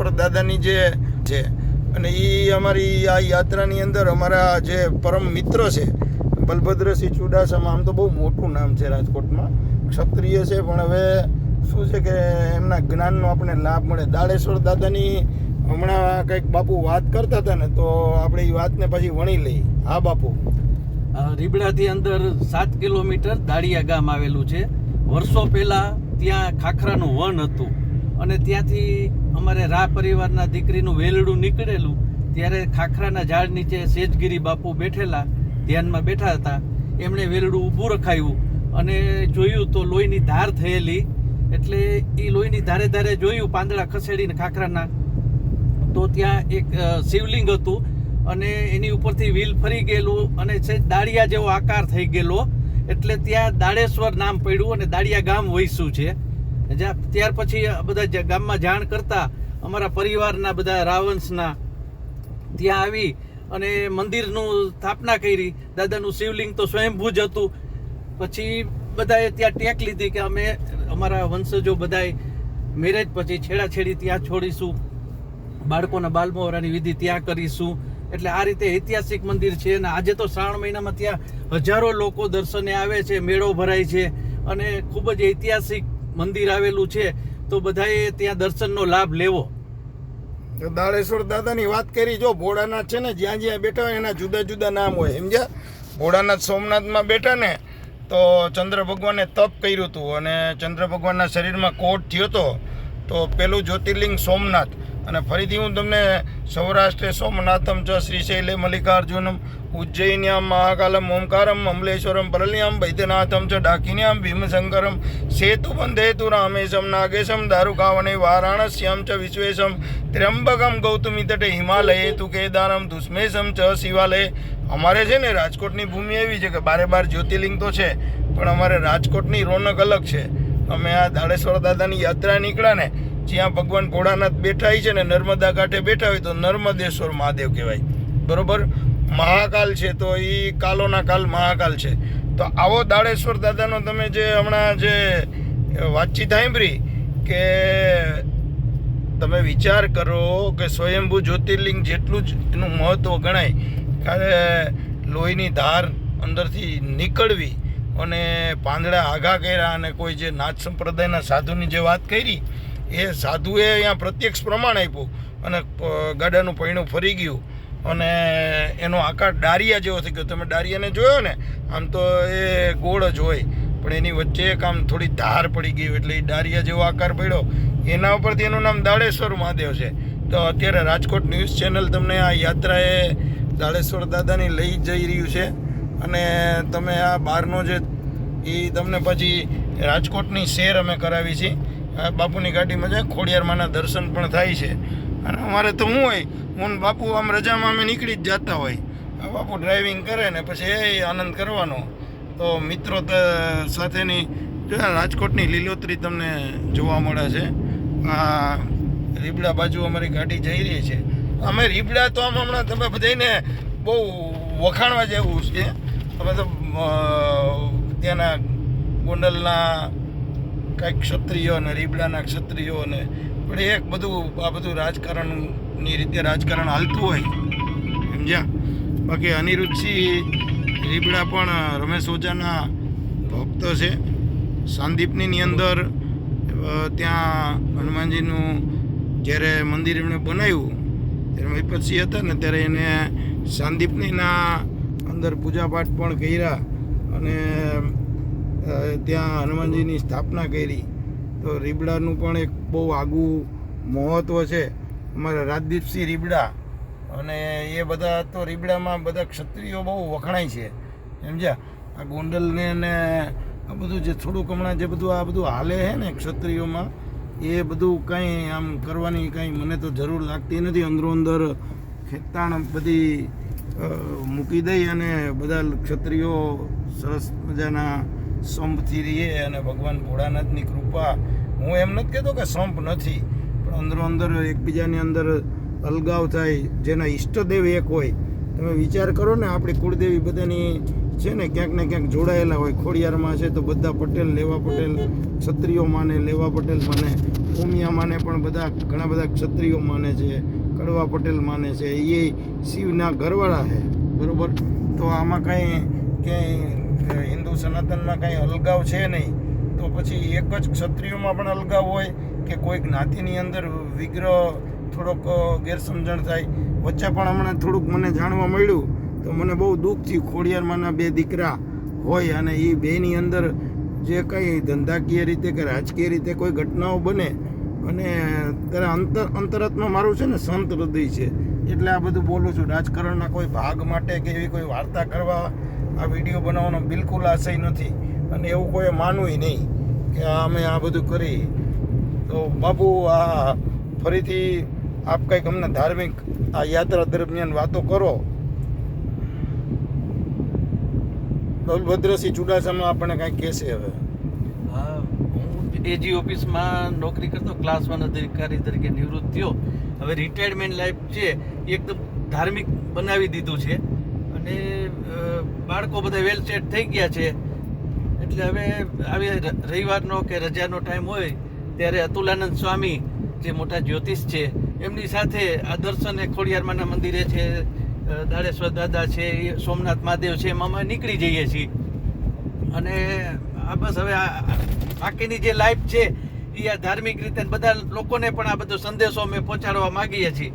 દાડેશ્વર દાદાની જે છે, અને એ અમારી આ યાત્રાની અંદર અમારા જે પરમ મિત્ર છે, બલભદ્રસિંહ ચુડાસમા, આમ તો બહુ મોટું નામ છે રાજકોટમાં, ક્ષત્રિય છે, પણ હવે શું છે કે એમના જ્ઞાનનો આપણે લાભ મળે. દાડેશ્વર દાદાની હમણાં કંઈક બાપુ વાત કરતા હતા ને, તો આપણે એ વાતને પછી વણી લઈ હા, બાપુ. રીબડાથી અંદર સાત કિલોમીટર દાળિયા ગામ આવેલું છે. વર્ષો પહેલાં ત્યાં ખાખરાનું વન હતું. અને ત્યાંથી અમારે રા પરિવારના દીકરીનું વેલડું નીકળેલું, ત્યારે ખાખરાના ઝાડ નીચે સેજગીરી બાપુ બેઠેલા ધ્યાનમાં બેઠા હતા. એમણે વેલડું ઊભું રખાયું અને જોયું તો લોહીની ધાર થયેલી, એટલે એ લોહીની ધારે ધારે જોયું પાંદડા ખસેડીને ખાખરાના. તો ત્યાં એક શિવલિંગ હતું અને એની ઉપરથી વ્હીલ ફરી ગયેલું અને છે દાળિયા જેવો આકાર થઈ ગયેલો. એટલે ત્યાં દાડેશ્વર નામ પડ્યું અને દાળિયા ગામ વૈસું છે. જ્યાં ત્યાર પછી બધા ગામમાં જાણ કરતા અમારા પરિવારના બધા રાવંશના ત્યાં આવી અને મંદિરનું સ્થાપના કરી. દાદાનું શિવલિંગ તો સ્વયંભૂ જ હતું. પછી બધાએ ત્યાં ટેક લીધી કે અમે અમારા વંશજો બધાએ મેરેજ પછી છેડાછેડી ત્યાં છોડીશું. બાળકોના બાલમોહરાની વિધિ ત્યાં કરીશું. એટલે આ રીતે ઐતિહાસિક મંદિર છે અને આજે તો શ્રાવણ મહિનામાં ત્યાં હજારો લોકો દર્શને આવે છે, મેળો ભરાય છે અને ખૂબ જ ઐતિહાસિક મંદિર આવેલું છે, તો બધાએ ત્યાં દર્શનનો લાભ લેવો. તો દાડેશ્વર દાદાની વાત કરી, જો ભોળાનાથ છે ને, જ્યાં જ્યાં બેઠા હોય એના જુદા જુદા નામ હોય, સમજ્યા? ભોળાનાથ સોમનાથમાં બેઠા ને, તો ચંદ્ર ભગવાને તપ કર્યું હતું, અને ચંદ્ર ભગવાનના શરીરમાં કોટ થયો હતો, તો પેલું જ્યોતિર્લિંગ સોમનાથ. અને ફરીથી હું તમને સૌરાષ્ટ્રે સોમનાથમ ચ શ્રીશૈલે મલ્લિકાર્જુનમ, ઉજ્જૈન્યામ, મહાકાલમ, ઓમકારમ, અમલેશ્વરમ પરલ્યામ વૈદ્યનાથમ ચ, ડાકિન્યામ, ભીમશંકરમ સેતુ બંધેતુ રામેશમ નાગેશમ દારુકાવને વારાણસ્યામ ચ, વિશ્વેશમ, ત્ર્યંબકમ, ગૌતમી તટે, હિમાલયે તુ કેદારમ દુષ્મેશમ ચ, શિવાલય. અમારે છે ને રાજકોટની ભૂમિ એવી છે કે બારે બાર જ્યોતિર્લિંગ તો છે, પણ અમારે રાજકોટની રોનક અલગ છે. અમે આ દાડેશ્વર દાદાની યાત્રા નીકળ્યા ને જ્યાં ભગવાન ભોળાનાથ બેઠા હોય છે ને નર્મદા કાંઠે બેઠા હોય તો નર્મદેશ્વર મહાદેવ કહેવાય. બરોબર? મહાકાલ છે તો એ કાલોના કાલ મહાકાલ છે. તો આવો દાડેશ્વર દાદાનો તમે જે હમણાં જે વાતચીત સાંભળી કે તમે વિચાર કરો કે સ્વયંભૂ જ્યોતિર્લિંગ જેટલું જ એનું મહત્ત્વ ગણાય કારણ લોહીની ધાર અંદરથી નીકળવી અને પાંદડા આઘા કર્યા અને કોઈ જે નાથ સંપ્રદાયના સાધુની જે વાત કરી એ સાધુએ અહીંયા પ્રત્યક્ષ પ્રમાણ આપ્યું અને ગાડાનું પૈણું ફરી ગયું અને એનો આકાર ડારિયા જેવો થઈ ગયો. તમે ડારિયાને જોયો ને, આમ તો એ ગોળ જ હોય, પણ એની વચ્ચે એક આમ થોડી ધાર પડી ગઈ એટલે એ ડારિયા જેવો આકાર પડ્યો. એના ઉપરથી એનું નામ દાડેશ્વર મહાદેવ છે. તો અત્યારે રાજકોટ ન્યૂઝ ચેનલ તમને આ યાત્રાએ દાડેશ્વર દાદાની લઈ જઈ રહ્યું છે. અને તમે આ બહારનો જે એ તમને પછી રાજકોટની શેર અમે કરાવી છે. આ બાપુની ગાડીમાં જાય, ખોડિયારમાંના દર્શન પણ થાય છે. અને અમારે તો હું હોય, હું બાપુ આમ રજામાં અમે નીકળી જ જતા હોય. બાપુ ડ્રાઇવિંગ કરે ને પછી એ આનંદ કરવાનો. તો મિત્રો સાથેની રાજકોટની લીલોતરી તમને જોવા મળે છે. આ રીબડા બાજુ અમારી ગાડી જઈ રહી છે. અમે રીબડા તો આમ હમણાં તમે બધાને બહુ વખાણવા જેવું છે. તમે તો ત્યાંના ગોંડલના કાંઈક ક્ષત્રિયો અને રીબડાના ક્ષત્રિયો અને પણ એક બધું, આ બધું રાજકારણની રીતે રાજકારણ હાલતું હોય, સમજ્યા? બાકી અનિરુદ્ધસિંહ, રીબડા પણ રમેશ ઓઝાના ભક્ત છે. સાંદીપની અંદર ત્યાં હનુમાનજીનું જ્યારે મંદિર એમણે બનાવ્યું, ત્યારે વિપતસિંહ હતા ને, ત્યારે એને સાંદીપનીના અંદર પૂજાપાઠ પણ કર્યા અને ત્યાં હનુમાનજીની સ્થાપના કરી. તો રીબડાનું પણ એક બહુ આગવું મહત્ત્વ છે. અમારા રાજદીપસિંહ રીબડા અને એ બધા તો રીબડામાં બધા ક્ષત્રિયો બહુ વખણાય છે. સમજ્યા? આ ગોંડલને ને આ બધું જે થોડુંક હમણાં જે બધું આ બધું હાલે છે ને ક્ષત્રિયોમાં, એ બધું કંઈ આમ કરવાની કાંઈ મને તો જરૂર લાગતી નથી. અંદરો અંદર ખેતાણ બધી મૂકી દઈ અને બધા ક્ષત્રિયો સરસ મજાના સંપથી રહીએ અને ભગવાન ભોળાનાથની કૃપા. હું એમ નથી કહેતો કે સંપ નથી, પણ અંદરો અંદર એકબીજાની અંદર અલગાવ થાય, જેના ઈષ્ટદેવ એક હોય. તમે વિચાર કરો ને, આપણી કુળદેવી બધાની છે ને, ક્યાંક ને ક્યાંક જોડાયેલા હોય. ખોડિયારમાં છે તો બધા પટેલ, લેવા પટેલ, ક્ષત્રિયો માને, લેવા પટેલ માને ભૂમિયા માને પણ બધા, ઘણા બધા ક્ષત્રિયો માને છે, કડવા પટેલ માને છે. એ શિવના ઘરવાળા છે. બરાબર? તો આમાં કાંઈ ક્યાંય હિન્દુ સનાતનમાં કાંઈ અલગાવ છે નહીં. તો પછી એક જ ક્ષત્રિયોમાં પણ અલગાવ હોય કે કોઈ જ્ઞાતિની અંદર વિગ્રહ થોડોક ગેરસમજણ થાય. વચ્ચે પણ હમણાં થોડુંક મને જાણવા મળ્યું તો મને બહુ દુઃખ થયું. ખોડિયારમાંના બે દીકરા હોય અને એ બેની અંદર જે કંઈ ધંધાકીય રીતે કે રાજકીય રીતે કોઈ ઘટનાઓ બને અને ત્યારે અંતર અંતરાત્મા મારું છે ને સંત હૃદય છે. એટલે આ બધું બોલું છું. રાજકારણના કોઈ ભાગ માટે કે એવી કોઈ વાર્તા કરવા આ વીડિયો બનાવવાનો બિલકુલ આશય નથી. અને એવું કોઈ માનવું નહીં કે આ અમે આ બધું કરી તો બાપુ, આ ફરીથી આપ કંઈક અમને ધાર્મિક આ યાત્રા દરમિયાન વાતો કરો. બલભદ્રસિંહ ચુડાસામાં આપણને કાંઈક કહેશે હવે? એજી ઓફિસમાં નોકરી કરતો ક્લાસ વન અધિકારી તરીકે નિવૃત્ત થયો. હવે રિટાયરમેન્ટ લાઈફ છે એકદમ ધાર્મિક બનાવી દીધું છે. અને બાળકો બધા વેલ સેટ થઈ ગયા છે. એટલે હવે આવી રવિવારનો કે રજાનો ટાઈમ હોય ત્યારે અતુલાનંદ સ્વામી જે મોટા જ્યોતિષ છે એમની સાથે આ દર્શન એ ખોડિયારમાંના મંદિરે છે દાડેશ્વર દાદા છે સોમનાથ મહાદેવ છે એમાં અમે નીકળી જઈએ છીએ. અને આ બસ હવે આ બાકીની જે લાઈફ છે એ આ ધાર્મિક રીતે બધા લોકોને પણ આ બધો સંદેશો અમે પહોંચાડવા માંગીએ છીએ.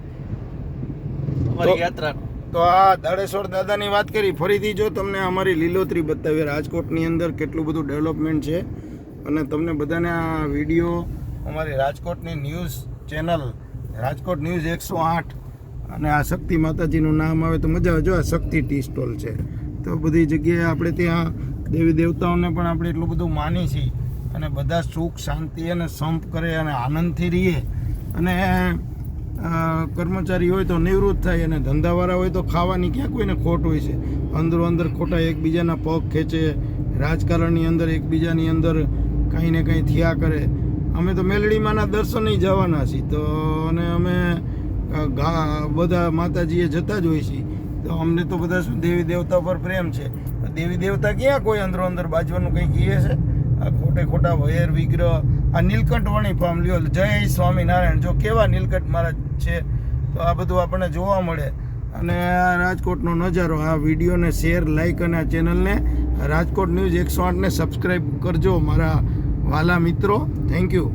અમારી યાત્રાનો. યાત્રા તો આ દાડેશ્વર દાદાની વાત કરી. ફરીથી જો તમને અમારી લીલોતરી બતાવી રાજકોટની અંદર કેટલું બધું ડેવલપમેન્ટ છે. અને તમને બધાને આ વીડિયો અમારી રાજકોટની ન્યૂઝ ચેનલ રાજકોટ ન્યૂઝ એકસો આઠ અને આ શક્તિ માતાજીનું નામ આવે તો મજા આવે. જો આ શક્તિ ટી સ્ટોલ છે. તો બધી જગ્યાએ આપણે ત્યાં દેવી દેવતાઓને પણ આપણે એટલું બધું માની છીએ. અને બધા સુખ, શાંતિ અને સંપ કરે અને આનંદથી રહીએ. અને કર્મચારી હોય તો નિવૃત્ત થાય અને ધંધાવાળા હોય તો ખાવાની ક્યાં કોઈને ખોટ હોય છે? અંદરો અંદર ખોટા એકબીજાના પગ ખેંચે, રાજકારણની અંદર એકબીજાની અંદર કાંઈ ને કાંઈ થયા કરે. અમે તો મેલડીમાંના દર્શને જવાના છીએ. તો અને અમે બધા માતાજીએ જતા જ હોય છીએ. તો અમને તો બધા શું દેવી દેવતા પર પ્રેમ છે? દેવી દેવતા ક્યાં કોઈ અંદરો અંદર બાજવાનું કંઈ કહે છે? આ ખોટે ખોટા વૈર વિગ્રહ આ નીલકંઠ વણી ફાર્મ, લ્યો, જય સ્વામિનારાયણ. જો કેવા નીલકંઠ મહારાજ છે, તો આ બધું આપણને જોવા મળે. અને આ રાજકોટનો નજારો, આ વિડીયોને શેર લાઇક અને આ ચેનલને રાજકોટ ન્યૂઝ એકસો આઠને સબસ્ક્રાઈબ કરજો, મારા વાલા મિત્રો. Thank you.